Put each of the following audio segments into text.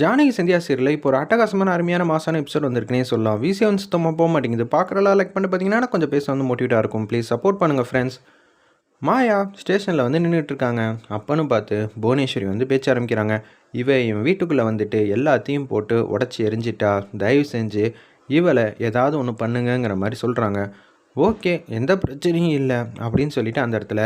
ஜானகி சந்தியா சீரில் இப்போ ஒரு அட்டகாசமான அருமையான மாசான எபிசோட் வந்திருக்குனே சொல்லலாம். விசி வந்து சுத்தமாக போக மாட்டேங்குது. பார்க்குறலாம் லைக் பண்ணி பார்த்தீங்கன்னா கொஞ்சம் பேச வந்து மோட்டிவேட்டாக இருக்கும். ப்ளீஸ் சப்போர்ட் பண்ணுங்கள் ஃப்ரெண்ட்ஸ் மாயா ஸ்டேஷனில் வந்து நின்றுட்டு இருக்காங்க அப்பன்னு பார்த்து புவனேஸ்வரி வந்து பேச்ச ஆரம்பிக்கிறாங்க. இவ இவன் வீட்டுக்குள்ளே வந்துட்டு எல்லாத்தையும் போட்டு உடச்சி எரிஞ்சிட்டா. தயவு செஞ்சு இவளை ஏதாவது ஒன்று பண்ணுங்கங்கிற மாதிரி சொல்கிறாங்க ஓகே எந்த பிரச்சனையும் இல்லை அப்படின்னு சொல்லிட்டு அந்த இடத்துல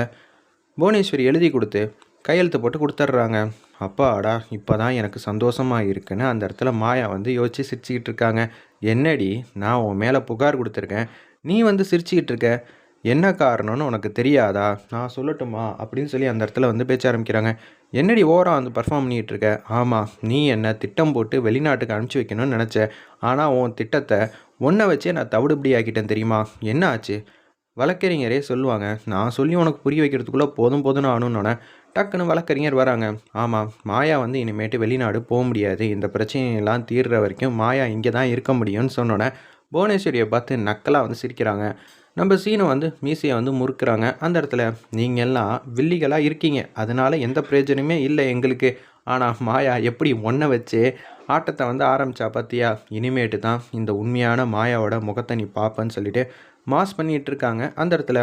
புவனேஸ்வரி எழுதி கொடுத்து கையெழுத்து போட்டு கொடுத்துட்றாங்க. அப்பாடா இப்போ தான் எனக்கு சந்தோஷமாக இருக்குன்னு அந்த இடத்துல மாயா வந்து யோசிச்சு சிரிச்சுக்கிட்டு இருக்காங்க. என்னடி நான் உன் மேலே புகார் கொடுத்துருக்கேன். நீ வந்து சிரிச்சுக்கிட்டு இருக்க. என்ன காரணம்னு உனக்கு தெரியாதா? நான் சொல்லட்டுமா? அப்படின்னு சொல்லி அந்த இடத்துல வந்து பேச்ச ஆரம்பிக்கிறாங்க. என்னடி ஓரம் வந்து பர்ஃபார்ம் பண்ணிகிட்டு இருக்க? ஆமாம் நீ என்ன திட்டம் போட்டு வெளிநாட்டுக்கு அனுப்பிச்சி வைக்கணும்னு நினச்ச. ஆனால் உன் திட்டத்தை ஒன்றை வச்சே நான் தவிடுபடி ஆக்கிட்டேன் தெரியுமா? என்ன ஆச்சு? வழக்கறிஞரே சொல்லுவாங்க நான் சொல்லி உனக்கு புரிய வைக்கிறதுக்குள்ளே போதும் போதும்னு ஆகணுன்னொன்னே டக்குன்னு வழக்கறிஞர் வராங்க. ஆமாம் மாயா வந்து இனிமேட்டு வெளிநாடு போக முடியாது. இந்த பிரச்சனையெல்லாம் தீர்ற வரைக்கும் மாயா இங்கே தான் இருக்க முடியும்னு சொன்னோன்னே புவனேஸ்வரியை பார்த்து நக்கலாக வந்து சிரிக்கிறாங்க. நம்ம சீனை வந்து மீசையை வந்து முறுக்குறாங்க. அந்த இடத்துல நீங்கள் எல்லாம் வில்லிகளாக இருக்கீங்க. அதனால எந்த பிரயோஜனமே இல்லை எங்களுக்கு. ஆனால் மாயா எப்படி ஒன்றை வச்சு ஆட்டத்தை வந்து ஆரம்பித்தா பார்த்தியா இனிமேட்டு தான் இந்த உண்மையான மாயாவோட முகத்தை நீ பார்ப்பேன்னு சொல்லிட்டு மாஸ் பண்ணிகிட்டு இருக்காங்க அந்த இடத்துல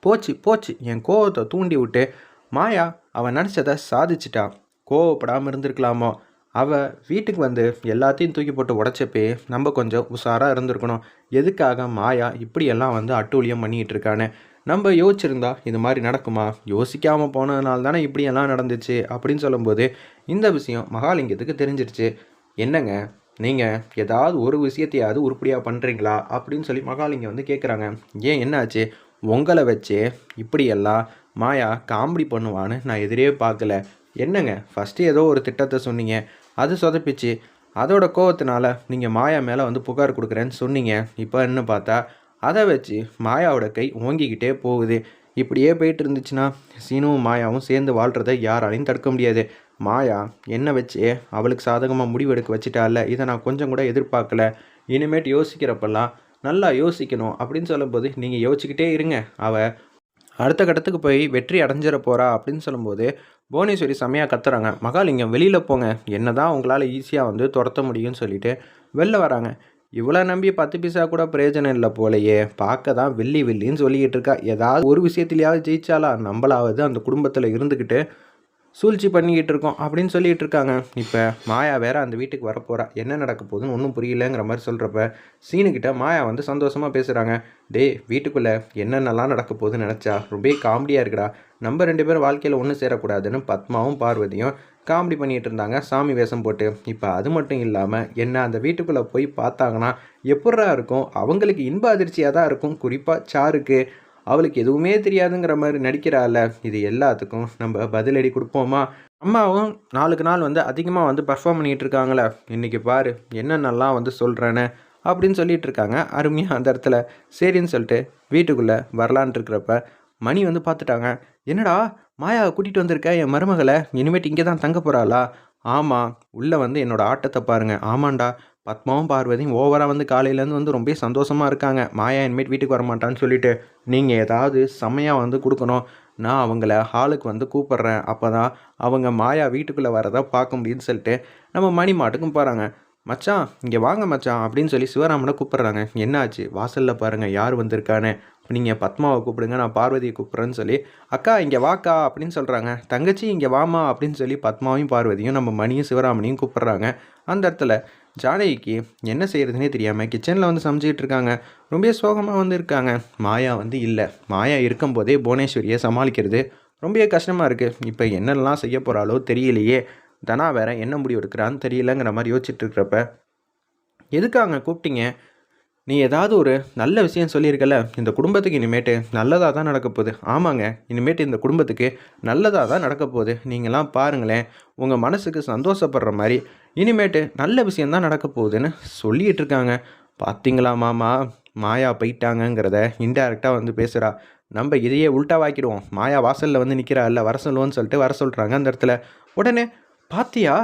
போச்சு போச்சு. என் கோவத்தை தூண்டி விட்டு மாயா அவன் நினச்சதை சாதிச்சிட்டா. கோவப்படாமல் இருந்திருக்கலாமோ? அவள் வீட்டுக்கு வந்து எல்லாத்தையும் தூக்கி போட்டு உடச்சப்பே நம்ம கொஞ்சம் உஷாராக இருந்திருக்கணும். எதுக்காக மாயா இப்படியெல்லாம் வந்து அட்டூழியம் பண்ணிகிட்டு இருக்கானே நம்ம யோசிச்சிருந்தா இது மாதிரி நடக்குமா? யோசிக்காமல் போனதுனால தானே இப்படியெல்லாம் நடந்துச்சு? அப்படின்னு சொல்லும்போது இந்த விஷயம் மகாலிங்கத்துக்கு தெரிஞ்சிருச்சு. என்னங்க? நீங்கள் ஏதாவது ஒரு விஷயத்தையாவது உருப்படியாக பண்ணுறீங்களா அப்படின்னு சொல்லி மகாலிங்கம் வந்து கேட்குறாங்க ஏன் என்னாச்சு? உங்களை வச்சு இப்படியெல்லாம் மாயா காமெடி பண்ணுவான்னு நான் எதிரே பார்க்கல. என்னங்க? ஃபஸ்ட்டு ஏதோ ஒரு திட்டத்தை சொன்னீங்க. அது சொதப்பிச்சு. அதோட கோவத்தினால நீங்கள் மாயா மேலே வந்து புகார் கொடுக்குறேன்னு சொன்னீங்க. இப்போ என்ன பார்த்தா அதை வச்சு மாயாவோட கை ஓங்கிக்கிட்டே போகுது. இப்படியே போயிட்டு இருந்துச்சுன்னா சீனுவும் மாயாவும் சேர்ந்து வாழ்கிறத யாராலையும் தடுக்க முடியாது. மாயா என்ன வச்சு? அவளுக்கு சாதகமாக முடிவெடுக்க வச்சுட்டால இதை நான் கொஞ்சம் கூட எதிர்பார்க்கல. இனிமேட்டு யோசிக்கிறப்பெல்லாம் நல்லா யோசிக்கணும் அப்படின்னு சொல்லும்போது நீங்கள் யோசிச்சுக்கிட்டே இருங்க. அவள் அடுத்த கட்டத்துக்கு போய் வெற்றி அடைஞ்சிட போகிறா அப்படின்னு சொல்லும்போது புவனேஸ்வரி செம்மையாக கத்துறாங்க. மகாலிங்கம் வெளியில் போங்க. என்ன தான் உங்களால் ஈஸியாக வந்து துரத்த முடியும்னு சொல்லிட்டு வெளில வராங்க. இவ்வளோ நம்பி பத்து பைசா கூட பிரயோஜனம் இல்லை போலையே. பார்க்க தான் வெள்ளி வெள்ளின்னு சொல்லிக்கிட்டு இருக்கா. ஏதாவது ஒரு விஷயத்துலையாவது ஜெயிச்சாலா நம்மளாவது அந்த குடும்பத்தில் இருந்துக்கிட்டு சூழ்ச்சி பண்ணிக்கிட்டு இருக்கோம் அப்படின்னு சொல்லிகிட்டு இருக்காங்க இப்போ மாயா வேற அந்த வீட்டுக்கு வரப்போகிறா என்ன நடக்க போகுதுன்னு ஒன்றும் புரியலங்கிற மாதிரி சொல்கிறப்ப சீனுக்கிட்ட மாயா வந்து சந்தோஷமாக பேசுகிறாங்க டே வீட்டுக்குள்ளே என்னென்னலாம் நடக்க போகுதுன்னு நினச்சா? ரொம்ப காமெடியாக இருக்குடா. நம்ம ரெண்டு பேரும் வாழ்க்கையில் ஒன்று சேரக்கூடாதுன்னு பத்மாவும் பார்வதியும் காமெடி பண்ணிகிட்டு இருந்தாங்க சாமி வேஷம் போட்டு. இப்போ அது மட்டும் இல்லாமல் என்ன அந்த வீட்டுக்குள்ளே போய் பார்த்தாங்கன்னா எப்பட்றா இருக்கும்? அவங்களுக்கு இன்ப அதிர்ச்சியாக தான் இருக்கும். குறிப்பாக சாருக்கு. அவளுக்கு எதுவுமே தெரியாதுங்கிற மாதிரி நடிக்கிறாள் இது எல்லாத்துக்கும் நம்ம பதிலடி கொடுப்போமா? அம்மாவும் நாளுக்கு நாள் வந்து அதிகமாக வந்து பர்ஃபார்ம் பண்ணிகிட்டு இருக்காங்களே. இன்றைக்கி பாரு என்னென்னலாம் வந்து சொல்கிறேன்னு அப்படின்னு சொல்லிட்டு இருக்காங்க. அருமையாக அந்த இடத்துல. சரின்னு சொல்லிட்டு வீட்டுக்குள்ளே வரலான் இருக்கிறப்ப மணி வந்து பார்த்துட்டாங்க. என்னடா மாயாவை கூட்டிகிட்டு வந்திருக்க என் மருமகளை? இனிமேட்டு இங்கே தான் தங்க போகிறாளா ஆமாம் உள்ளே வந்து என்னோடய ஆட்டத்தை பாருங்கள் ஆமாண்டா பத்மாவும் பார்வதியும் ஓவராக வந்து காலையிலேருந்து வந்து ரொம்ப சந்தோஷமாக இருக்காங்க. மாயா இனிமேட் வீட்டுக்கு வரமாட்டான்னு சொல்லிட்டு நீங்கள் ஏதாவது செம்மையாக வந்து கொடுக்கணும். நான் அவங்கள ஹாலுக்கு வந்து கூப்பிட்றேன். அப்போ தான் அவங்க மாயா வீட்டுக்குள்ளே வரதை பார்க்க முடியும்னு சொல்லிட்டு நம்ம மணி மாட்டுக்கும் போகிறாங்க மச்சான் இங்கே வாங்க மச்சான் அப்படின்னு சொல்லி சிவராமனை கூப்பிட்றாங்க. என்னாச்சு? வாசலில் பாருங்கள் யார் வந்திருக்கானே நீங்கள் பத்மாவை கூப்பிடுங்க நான் பார்வதியை கூப்பிட்றேன்னு சொல்லி அக்கா இங்கே வாக்கா அப்படின்னு சொல்கிறாங்க தங்கச்சி இங்கே வாமா அப்படின்னு சொல்லி பத்மாவையும் பார்வதியும் நம்ம மணியும் சிவராமனையும் கூப்பிட்றாங்க. அந்த இடத்துல ஜானகிக்கு என்ன செய்கிறதுனே தெரியாமல் கிச்சனில் வந்து சமைச்சிக்கிட்டு இருக்காங்க ரொம்ப சோகமாக வந்து இருக்காங்க. மாயா வந்து இல்லை. மாயா இருக்கும்போதே புவனேஸ்வரியை சமாளிக்கிறது ரொம்ப கஷ்டமாக இருக்குது இப்போ என்னெல்லாம் செய்ய போகிறாலோ தெரியலையே. தனா வேற என்ன முடிவு எடுக்கிறான்னு தெரியலங்கிற மாதிரி யோசிச்சுட்டு இருக்கிறப்ப எதுக்காங்க கூப்பிட்டீங்க? நீ ஏதாவது ஒரு நல்ல விஷயம் சொல்லியிருக்கல. இந்த குடும்பத்துக்கு இனிமேட்டு நல்லதாக தான் நடக்க போகுது. ஆமாங்க. இனிமேட்டு இந்த குடும்பத்துக்கு நல்லதாக தான் நடக்க போகுது. நீங்களாம் பாருங்களேன். உங்கள் மனசுக்கு சந்தோஷப்படுற மாதிரி இனிமேட்டு நல்ல விஷயந்தான் நடக்க போகுதுன்னு சொல்லிகிட்டு இருக்காங்க பார்த்தீங்களா மாமா? மாயா போயிட்டாங்கங்கிறத இன்டெரக்டாக வந்து பேசுகிறா நம்ம இதையே உள்டாவாக்கிடுவோம் மாயா வாசலில் வந்து நிற்கிறா இல்லை வர சொல்லுவோன்னு சொல்லிட்டு வர சொல்கிறாங்க அந்த இடத்துல. உடனே பாத்தியா?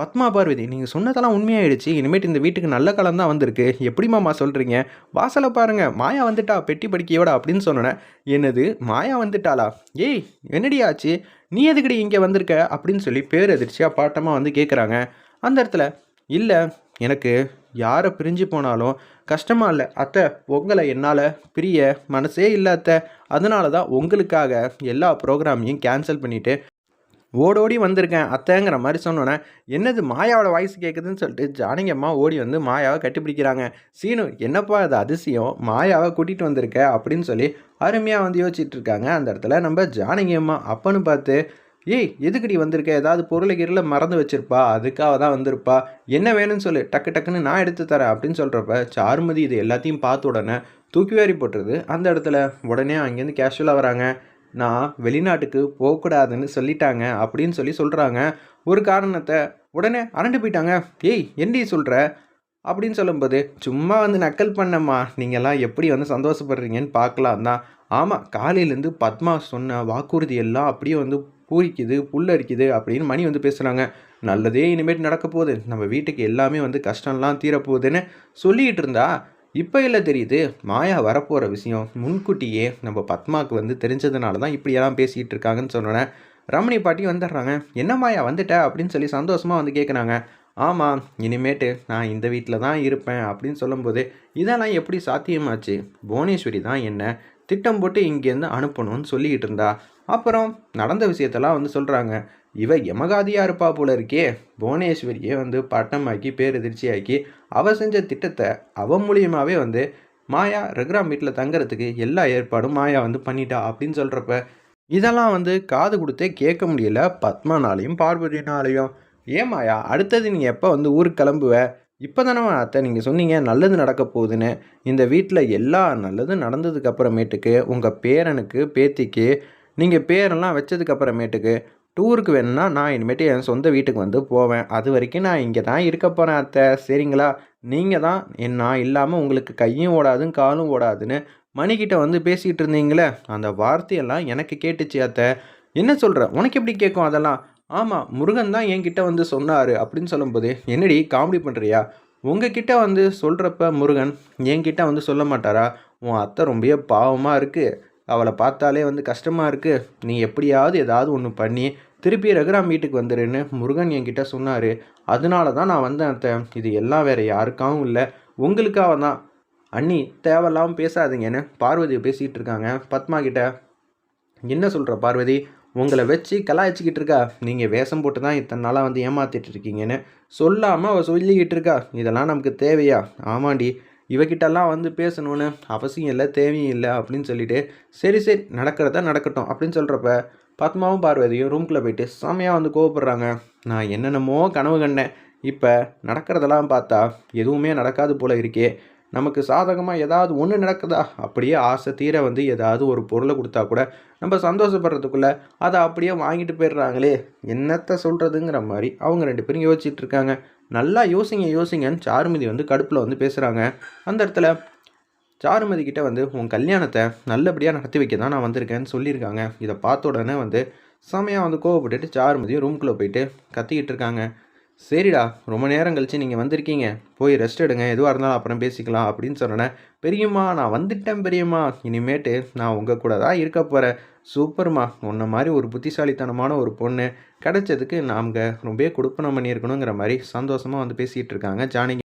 பத்மா பார்வதி நீங்கள் சொன்னதெல்லாம் உண்மையாயிடுச்சு. இனிமேட்டு இந்த வீட்டுக்கு நல்ல காலம் தான் வந்திருக்கு. எப்படி மாமா சொல்கிறீங்க வாசலை பாருங்கள் மாயா வந்துட்டா பெட்டி படிக்கையோட அப்படின்னு சொன்னேன் என்னது? மாயா வந்துட்டாளா? ஏய் என்னடி ஆச்சு? நீ எதுக்கடி இங்கே வந்திருக்க? அப்படின்னு சொல்லி பேர் எதிர்ச்சியாக பாட்டமாக வந்து கேட்குறாங்க அந்த இடத்துல இல்லை எனக்கு யாரை பிரிஞ்சு போனாலும் கஷ்டமாக இல்லை அத்தை உங்களை என்னால் பிரிய மனசே இல்லை அத்தை. அதனால தான் உங்களுக்காக எல்லா ப்ரோக்ராமையும் கேன்சல் பண்ணிவிட்டு ஓடோடி வந்திருக்கேன் அத்தைங்கிற மாதிரி சொன்னோன்னே என்னது மாயாவோட வாய்ஸ் கேட்குதுன்னு சொல்லிட்டு ஜானகி அம்மா ஓடி வந்து மாயாவை கட்டிப்பிடிக்கிறாங்க. சீனு என்னப்பா அது அதிசயம்? மாயாவை கூட்டிகிட்டு வந்திருக்க? அப்படின்னு சொல்லி அருமையாக வந்து யோசிச்சுட்டு இருக்காங்க. அந்த இடத்துல நம்ம ஜானகி அம்மா அப்பன்னு பார்த்து ஏய் எதுக்குடி வந்திருக்க? ஏதாவது பொருளை கீரில் மறந்து வச்சிருப்பா. அதுக்காக தான் வந்திருப்பா. என்ன வேணும்னு சொல்லு. டக்கு டக்குன்னு நான் எடுத்து தரேன் அப்படின்னு சொல்கிறப்ப சாருமதி இது எல்லாத்தையும் பார்த்த உடனே தூக்கி வாரி போட்டுருது. அந்த இடத்துல உடனே அங்கேருந்து கேஷுவலாக வராங்க. நான் வெளிநாட்டுக்கு போகக்கூடாதுன்னு சொல்லிட்டாங்க அப்படின்னு சொல்லி சொல்கிறாங்க ஒரு காரணத்தை உடனே அரண்டு போயிட்டாங்க. ஏய் என்னடி சொல்கிற அப்படின்னு சொல்லும்போது சும்மா வந்து நக்கல் பண்ணம்மா. நீங்கள்லாம் எப்படி வந்து சந்தோஷப்படுறீங்கன்னு பார்க்கலாம் தான் ஆமாம் காலையிலேருந்து பத்மா சொன்ன வாக்குறுதி எல்லாம் அப்படியே வந்து பூரிக்குது புல்லரிக்குது அப்படின்னு மணி வந்து பேசுகிறாங்க நல்லதே இனிமேட்டு நடக்க போகுது நம்ம வீட்டுக்கு எல்லாமே வந்து கஷ்டம்லாம் தீரப்போகுதுன்னு சொல்லிகிட்டு இருந்தா இப்போ இல்லை தெரியுது. மாயா வரப்போகிற விஷயம் முன்கூட்டியே நம்ம பத்மாவுக்கு வந்து தெரிஞ்சதுனால தான் இப்படியெல்லாம் பேசிகிட்டு இருக்காங்கன்னு சொன்னோன்னே ரமணி பாட்டி வந்துடுறாங்க. என்ன மாயா வந்துட்ட? அப்படின்னு சொல்லி சந்தோஷமாக வந்து கேட்குறாங்க ஆமாம் இனிமேட்டு நான் இந்த வீட்டில் தான் இருப்பேன் அப்படின்னு சொல்லும்போது இதெல்லாம் எப்படி சாத்தியமாச்சு? புவனேஸ்வரி தான் என்ன திட்டம் போட்டு இங்கேருந்து அனுப்பணும்னு சொல்லிக்கிட்டு இருந்தா அப்புறம் நடந்த விஷயத்தெல்லாம் வந்து சொல்கிறாங்க இவ யமகாதியாக இருப்பா போல இருக்கே. புவனேஸ்வரியே வந்து பட்டமாக்கி பேரெதிர்ச்சியாக்கி அவ செஞ்ச திட்டத்தை அவன் மூலியமாகவே வந்து மாயா ரகுராம் வீட்டில் தங்குறதுக்கு எல்லா ஏற்பாடும் மாயா வந்து பண்ணிட்டா அப்படின்னு சொல்கிறப்ப இதெல்லாம் வந்து காது கொடுத்தே கேட்க முடியல. பத்மனாலையும் பார்வதினாலையும். ஏன் மாயா அடுத்தது நீ எப்போ வந்து ஊருக்கு கிளம்புவ? இப்போ தானே அத்தை நீங்கள் சொன்னீங்க நல்லது நடக்க போகுதுன்னு. இந்த வீட்டில் எல்லா நல்லதும் நடந்ததுக்கு அப்புறமேட்டுக்கு உங்கள் பேரனுக்கு பேத்திக்கு நீங்கள் பேரெல்லாம் வச்சதுக்கு அப்புறமேட்டுக்கு டூருக்கு வேணும்னா நான் இனிமேட்டு என் சொந்த வீட்டுக்கு வந்து போவேன். அது வரைக்கும் நான் இங்கே தான் இருக்க போகிறேன் அத்தை. சரிங்களா? நீங்கள் தான் நான் இல்லாமல் உங்களுக்கு கையும் ஓடாதுன்னு காலும் ஓடாதுன்னு மணிக்கிட்ட வந்து பேசிகிட்டு இருந்தீங்களே? அந்த வார்த்தையெல்லாம் எனக்கு கேட்டுச்சு அத்தை. என்ன சொல்கிற உனக்கு எப்படி கேட்கும் அதெல்லாம்? ஆமாம் முருகன் தான் என்கிட்ட வந்து சொன்னார் அப்படின்னு சொல்லும்போது என்னடி காமெடி பண்ணுறியா உங்ககிட்ட வந்து சொல்கிறப்ப முருகன் என்கிட்ட வந்து சொல்ல மாட்டாரா? உன் அத்தை ரொம்ப பாவமாக இருக்குது அவளை பார்த்தாலே வந்து கஷ்டமாக இருக்குது நீ எப்படியாவது ஏதாவது ஒன்று பண்ணி திருப்பி ரகுராம் வீட்டுக்கு வந்துடுன்னு முருகன் என்கிட்ட சொன்னார். அதனால தான் நான் வந்தேன் அத்தை. இது எல்லாம் வேறு யாருக்காகவும் இல்லை. உங்களுக்காக தான். அண்ணி தேவையில்லாமல் பேசாதீங்கன்னு பார்வதி பேசிகிட்டு இருக்காங்க. பத்மா கிட்ட என்ன சொல்கிற பார்வதி? உங்களை வச்சு கலாய்ச்சிக்கிட்டு இருக்கா? நீங்கள் வேஷம் போட்டு தான் இத்தனை நாளாக வந்து ஏமாத்திட்டு இருக்கீங்கன்னு சொல்லாமல் அவள் சொல்லிக்கிட்டு இருக்கா. இதெல்லாம் நமக்கு தேவையா? ஆமாண்டி. இவகிட்டெல்லாம் வந்து பேசணும்னு அவசியம் இல்லை தேவையும் இல்லை அப்படின்னு சொல்லிட்டு சரி சரி நடக்கிறதா நடக்கட்டும் அப்படின்னு சொல்கிறப்ப பத்மாவும் பார்வதியும் ரூம்குள்ளே போயிட்டு செம்மையாக வந்து கோவப்படுறாங்க. நான் என்னென்னமோ கனவு கண்டேன். இப்போ நடக்கிறதெல்லாம் பார்த்தா எதுவுமே நடக்காது போல் இருக்கே. நமக்கு சாதகமாக ஏதாவது ஒன்று நடக்குதா? அப்படியே ஆசை தீர வந்து ஏதாவது ஒரு பொருளை கொடுத்தா கூட நம்ம சந்தோஷப்படுறதுக்குள்ளே அதை அப்படியே வாங்கிட்டு போயிடுறாங்களே. என்னத்தை சொல்கிறதுங்கிற மாதிரி அவங்க ரெண்டு பேரும் யோசிச்சுட்டு இருக்காங்க. நல்லா யோசிங்க யோசிங்கன்னு சாருமதி வந்து கடுப்பில் வந்து பேசுகிறாங்க அந்த இடத்துல சாருமதி கிட்ட வந்து உன் கல்யாணத்தை நல்லபடியாக நடத்தி வைக்க தான் நான் வந்திருக்கேன்னு சொல்லியிருக்காங்க. இதை பார்த்த உடனே வந்து செமையாக வந்து கோவப்பட்டுட்டு சாருமதியும் ரூம்குள்ளே போயிட்டு கத்திக்கிட்டு இருக்காங்க. சரிடா ரொம்ப நேரம் கழித்து நீங்கள் வந்திருக்கீங்க. போய் ரெஸ்ட் எடுங்க. எதுவாக இருந்தாலும் அப்புறம் பேசிக்கலாம் அப்படின்னு சொன்னேன் பெரியம்மா நான் வந்துட்டேன் பெரியம்மா. இனிமேட்டு நான் உங்கள் கூட தான் இருக்க போகிறேன் சூப்பர்மா. உன்ன மாதிரி ஒரு புத்திசாலித்தனமான ஒரு பொண்ணு கிடைச்சதுக்கு நாங்கள் ரொம்பவே கொடுப்பனம் பண்ணியிருக்கணுங்கிற மாதிரி சந்தோஷமாக வந்து பேசிகிட்டு இருக்காங்க. ஜானகி